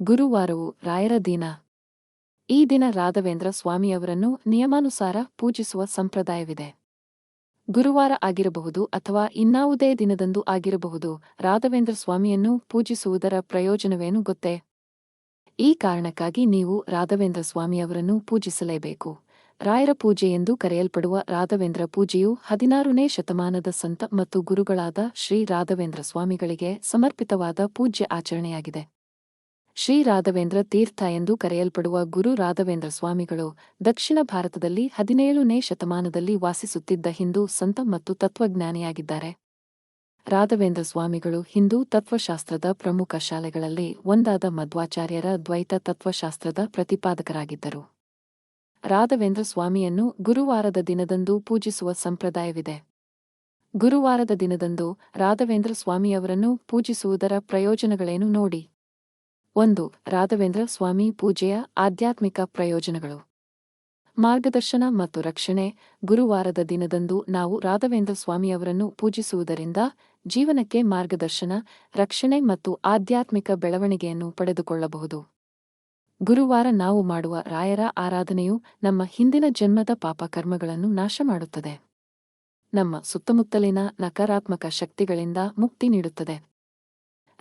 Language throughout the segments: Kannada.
ಗುರುವಾರವು ರಾಯರ ದಿನ. ಈ ದಿನ ರಾಘವೇಂದ್ರ ಸ್ವಾಮಿಯವರನ್ನು ನಿಯಮಾನುಸಾರ ಪೂಜಿಸುವ ಸಂಪ್ರದಾಯವಿದೆ. ಗುರುವಾರ ಆಗಿರಬಹುದು ಅಥವಾ ಇನ್ನಾವುದೇ ದಿನದಂದು ಆಗಿರಬಹುದು ರಾಘವೇಂದ್ರ ಸ್ವಾಮಿಯನ್ನು ಪೂಜಿಸುವುದರ ಪ್ರಯೋಜನವೇನು ಗೊತ್ತೇ? ಈ ಕಾರಣಕ್ಕಾಗಿ ನೀವು ರಾಘವೇಂದ್ರ ಸ್ವಾಮಿಯವರನ್ನು ಪೂಜಿಸಲೇಬೇಕು. ರಾಯರ ಪೂಜೆ ಎಂದು ಕರೆಯಲ್ಪಡುವ ರಾಘವೇಂದ್ರ ಪೂಜೆಯು ಹದಿನಾರನೇ ಶತಮಾನದ ಸಂತ ಮತ್ತು ಗುರುಗಳಾದ ಶ್ರೀ ರಾಘವೇಂದ್ರ ಸ್ವಾಮಿಗಳಿಗೆ ಸಮರ್ಪಿತವಾದ ಪೂಜ್ಯ ಆಚರಣೆಯಾಗಿದೆ. ಶ್ರೀ ರಾಘವೇಂದ್ರ ತೀರ್ಥ ಎಂದು ಕರೆಯಲ್ಪಡುವ ಗುರು ರಾಘವೇಂದ್ರ ಸ್ವಾಮಿಗಳು ದಕ್ಷಿಣ ಭಾರತದಲ್ಲಿ ಹದಿನೇಳನೇ ಶತಮಾನದಲ್ಲಿ ವಾಸಿಸುತ್ತಿದ್ದ ಹಿಂದೂ ಸಂತ ಮತ್ತು ತತ್ವಜ್ಞಾನಿಯಾಗಿದ್ದಾರೆ. ರಾಘವೇಂದ್ರ ಸ್ವಾಮಿಗಳು ಹಿಂದೂ ತತ್ವಶಾಸ್ತ್ರದ ಪ್ರಮುಖ ಶಾಲೆಗಳಲ್ಲಿ ಒಂದಾದ ಮಧ್ವಾಚಾರ್ಯರ ದ್ವೈತ ತತ್ವಶಾಸ್ತ್ರದ ಪ್ರತಿಪಾದಕರಾಗಿದ್ದರು. ರಾಘವೇಂದ್ರ ಸ್ವಾಮಿಯನ್ನು ಗುರುವಾರದ ದಿನದಂದು ಪೂಜಿಸುವ ಸಂಪ್ರದಾಯವಿದೆ. ಗುರುವಾರದ ದಿನದಂದು ರಾಘವೇಂದ್ರ ಸ್ವಾಮಿಯವರನ್ನು ಪೂಜಿಸುವುದರ ಪ್ರಯೋಜನಗಳೇನು ನೋಡಿ? ಒಂದು, ರಾಘವೇಂದ್ರ ಸ್ವಾಮಿ ಪೂಜೆಯ ಆಧ್ಯಾತ್ಮಿಕ ಪ್ರಯೋಜನಗಳು. ಮಾರ್ಗದರ್ಶನ ಮತ್ತು ರಕ್ಷಣೆ, ಗುರುವಾರದ ದಿನದಂದು ನಾವು ರಾಘವೇಂದ್ರ ಸ್ವಾಮಿಯವರನ್ನು ಪೂಜಿಸುವುದರಿಂದ ಜೀವನಕ್ಕೆ ಮಾರ್ಗದರ್ಶನ, ರಕ್ಷಣೆ ಮತ್ತು ಆಧ್ಯಾತ್ಮಿಕ ಬೆಳವಣಿಗೆಯನ್ನು ಪಡೆದುಕೊಳ್ಳಬಹುದು. ಗುರುವಾರ ನಾವು ಮಾಡುವ ರಾಯರ ಆರಾಧನೆಯು ನಮ್ಮ ಹಿಂದಿನ ಜನ್ಮದ ಪಾಪಕರ್ಮಗಳನ್ನು ನಾಶ ಮಾಡುತ್ತದೆ. ನಮ್ಮ ಸುತ್ತಮುತ್ತಲಿನ ನಕಾರಾತ್ಮಕ ಶಕ್ತಿಗಳಿಂದ ಮುಕ್ತಿ ನೀಡುತ್ತದೆ.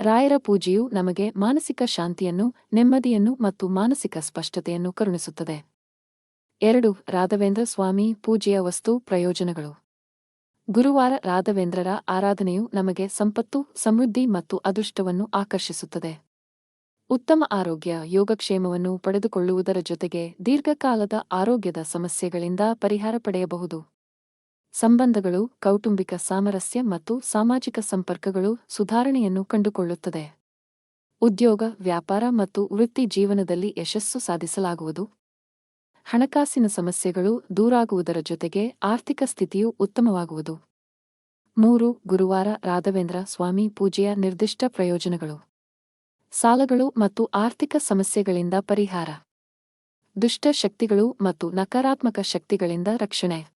ರಾಯರ ಪೂಜೆಯು ನಮಗೆ ಮಾನಸಿಕ ಶಾಂತಿಯನ್ನು, ನೆಮ್ಮದಿಯನ್ನು ಮತ್ತು ಮಾನಸಿಕ ಸ್ಪಷ್ಟತೆಯನ್ನು ಕರುಣಿಸುತ್ತದೆ. ಎರಡು, ರಾಘವೇಂದ್ರ ಸ್ವಾಮಿ ಪೂಜೆಯ ವಸ್ತು ಪ್ರಯೋಜನಗಳು. ಗುರುವಾರ ರಾಘವೇಂದ್ರರ ಆರಾಧನೆಯು ನಮಗೆ ಸಂಪತ್ತು, ಸಮೃದ್ಧಿ ಮತ್ತು ಅದೃಷ್ಟವನ್ನು ಆಕರ್ಷಿಸುತ್ತದೆ. ಉತ್ತಮ ಆರೋಗ್ಯ, ಯೋಗಕ್ಷೇಮವನ್ನು ಪಡೆದುಕೊಳ್ಳುವುದರ ಜೊತೆಗೆ ದೀರ್ಘಕಾಲದ ಆರೋಗ್ಯದ ಸಮಸ್ಯೆಗಳಿಂದ ಪರಿಹಾರ ಪಡೆಯಬಹುದು. ಸಂಬಂಧಗಳು, ಕೌಟುಂಬಿಕ ಸಾಮರಸ್ಯ ಮತ್ತು ಸಾಮಾಜಿಕ ಸಂಪರ್ಕಗಳು ಸುಧಾರಣೆಯನ್ನು ಕಂಡುಕೊಳ್ಳುತ್ತದೆ. ಉದ್ಯೋಗ, ವ್ಯಾಪಾರ ಮತ್ತು ವೃತ್ತಿ ಜೀವನದಲ್ಲಿ ಯಶಸ್ಸು ಸಾಧಿಸಲಾಗುವುದು. ಹಣಕಾಸಿನ ಸಮಸ್ಯೆಗಳು ದೂರಾಗುವುದರ ಜೊತೆಗೆ ಆರ್ಥಿಕ ಸ್ಥಿತಿಯು ಉತ್ತಮವಾಗುವುದು. ಮೂರು, ಗುರುವಾರ ರಾಘವೇಂದ್ರ ಸ್ವಾಮಿ ಪೂಜೆಯ ನಿರ್ದಿಷ್ಟ ಪ್ರಯೋಜನಗಳು. ಸಾಲಗಳು ಮತ್ತು ಆರ್ಥಿಕ ಸಮಸ್ಯೆಗಳಿಂದ ಪರಿಹಾರ. ದುಷ್ಟ ಶಕ್ತಿಗಳು ಮತ್ತು ನಕಾರಾತ್ಮಕ ಶಕ್ತಿಗಳಿಂದ ರಕ್ಷಣೆ.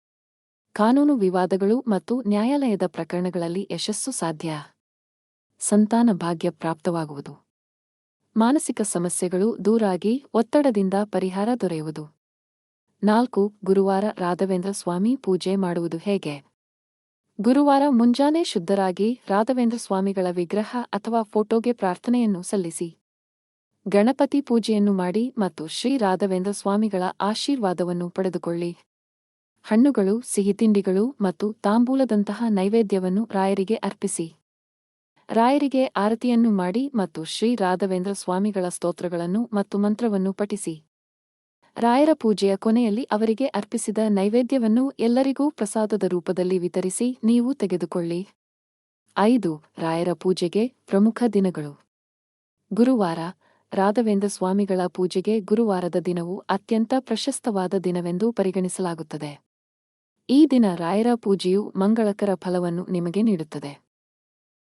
ಕಾನೂನು ವಿವಾದಗಳು ಮತ್ತು ನ್ಯಾಯಾಲಯದ ಪ್ರಕರಣಗಳಲ್ಲಿ ಯಶಸ್ಸು ಸಾಧ್ಯ. ಸಂತಾನ ಭಾಗ್ಯ ಪ್ರಾಪ್ತವಾಗುವುದು. ಮಾನಸಿಕ ಸಮಸ್ಯೆಗಳು ದೂರಾಗಿ ಒತ್ತಡದಿಂದ ಪರಿಹಾರ ದೊರೆಯುವುದು. ನಾಲ್ಕು, ಗುರುವಾರ ರಾಘವೇಂದ್ರ ಸ್ವಾಮಿ ಪೂಜೆ ಮಾಡುವುದು ಹೇಗೆ? ಗುರುವಾರ ಮುಂಜಾನೆ ಶುದ್ಧರಾಗಿ ರಾಘವೇಂದ್ರ ಸ್ವಾಮಿಗಳ ವಿಗ್ರಹ ಅಥವಾ ಫೋಟೋಗೆ ಪ್ರಾರ್ಥನೆಯನ್ನು ಸಲ್ಲಿಸಿ. ಗಣಪತಿ ಪೂಜೆಯನ್ನು ಮಾಡಿ ಮತ್ತು ಶ್ರೀ ರಾಘವೇಂದ್ರ ಸ್ವಾಮಿಗಳ ಆಶೀರ್ವಾದವನ್ನು ಪಡೆದುಕೊಳ್ಳಿ. ಹಣ್ಣುಗಳು ಸಿಹಿತಿಂಡಿಗಳು ಮತ್ತು ತಾಂಬೂಲದಂತಹ ನೈವೇದ್ಯವನ್ನು ರಾಯರಿಗೆ ಅರ್ಪಿಸಿ. ರಾಯರಿಗೆ ಆರತಿಯನ್ನು ಮಾಡಿ ಮತ್ತು ಶ್ರೀ ರಾಘವೇಂದ್ರ ಸ್ವಾಮಿಗಳ ಸ್ತೋತ್ರಗಳನ್ನು ಮತ್ತು ಮಂತ್ರವನ್ನು ಪಠಿಸಿ. ರಾಯರ ಪೂಜೆಯ ಕೊನೆಯಲ್ಲಿ ಅವರಿಗೆ ಅರ್ಪಿಸಿದ ನೈವೇದ್ಯವನ್ನು ಎಲ್ಲರಿಗೂ ಪ್ರಸಾದದ ರೂಪದಲ್ಲಿ ವಿತರಿಸಿ ನೀವು ತೆಗೆದುಕೊಳ್ಳಿ. ಐದು, ರಾಯರ ಪೂಜೆಗೆ ಪ್ರಮುಖ ದಿನಗಳು. ಗುರುವಾರ, ರಾಘವೇಂದ್ರ ಸ್ವಾಮಿಗಳ ಪೂಜೆಗೆ ಗುರುವಾರದ ದಿನವು ಅತ್ಯಂತ ಪ್ರಶಸ್ತವಾದ ದಿನವೆಂದು ಪರಿಗಣಿಸಲಾಗುತ್ತದೆ. ಈ ದಿನ ರಾಯರ ಪೂಜೆಯು ಮಂಗಳಕರ ಫಲವನ್ನು ನಿಮಗೆ ನೀಡುತ್ತದೆ.